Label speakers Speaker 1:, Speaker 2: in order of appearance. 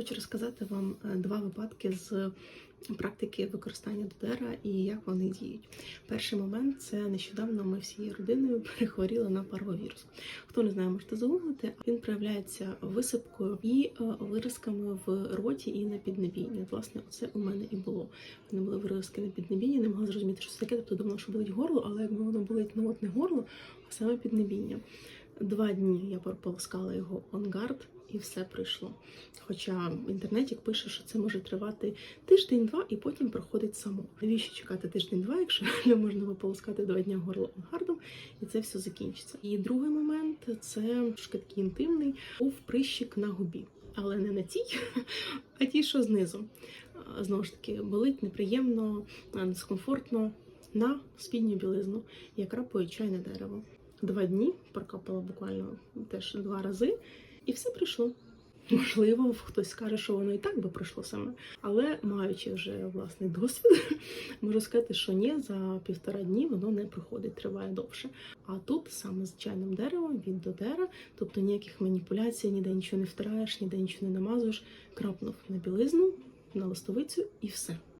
Speaker 1: Хочу розказати вам е, два випадки з практики використання додера і як вони діють. Перший момент це нещодавно ми всією родиною перехворіли на парвовірус. Хто не знає, можете загуглити. Він проявляється висипкою і е, виразками в роті і на піднебінні. Власне, це у мене і було. У мене були виразки на піднебінні, не могла зрозуміти, що це таке. Тобто думала, що болить горло, але якби воно болить ну не горло, а саме піднебіння. Два дні я прополоскала його онгард і все пройшло. Хоча в інтернеті пише, що це може тривати тиждень-два і потім проходить само. Навіщо чекати тиждень-два, якщо не можна пополоскати два дні горло онгардом, і це все закінчиться. І другий момент це шкидкий інтимний, був прищик на губі. Але не на тій, а ті, що знизу. Знову ж таки, болить неприємно, дискомфортно на спідню білизну, як рапує чайне дерево. Два дні прокапала буквально теж два рази, і все прийшло. Можливо, хтось скаже, що воно і так би пройшло саме. Але маючи вже власний досвід, можу сказати, що ні, за півтора дні воно не проходить, триває довше. А тут саме з чайним деревом від додера, тобто ніяких маніпуляцій, ніде нічого не втираєш, ніде нічого не намазуєш, крапнув на білизну, на листовицю і все.